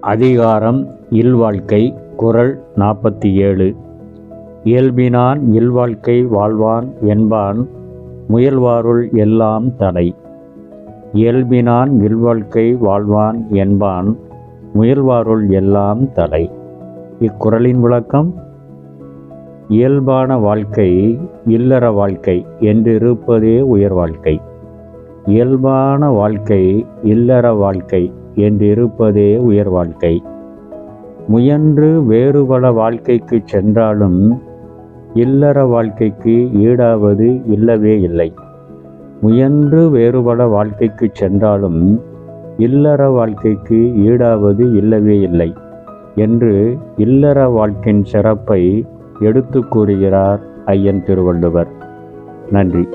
அதிகாரம் இல்வாழ்க்கை குறள் நாற்பத்தி ஏழு இயல்பினான் இல்வாழ்க்கை வாழ்வான் என்பான் முயல்வாருள் எல்லாம் தடை. இயல்பினான் இல்வாழ்க்கை வாழ்வான் என்பான் முயல்வாருள் எல்லாம் தடை. இக்குறளின் விளக்கம்? இயல்பான வாழ்க்கை இல்லற வாழ்க்கை என்றிருப்பதே உயர் வாழ்க்கை. இயல்பான வாழ்க்கை இல்லற வாழ்க்கை என்றிருப்பதே உயர் வாழ்க்கை. முயன்று வேறுபல வாழ்க்கைக்கு சென்றாலும் இல்லற வாழ்க்கைக்கு ஈடாவது இல்லவே இல்லை. முயன்று வேறுபல வாழ்க்கைக்கு சென்றாலும் இல்லற வாழ்க்கைக்கு ஈடாவது இல்லவே இல்லை என்று இல்லற வாழ்க்கையின் சிறப்பை எடுத்து கூறுகிறார் ஐயன் திருவள்ளுவர். நன்றி.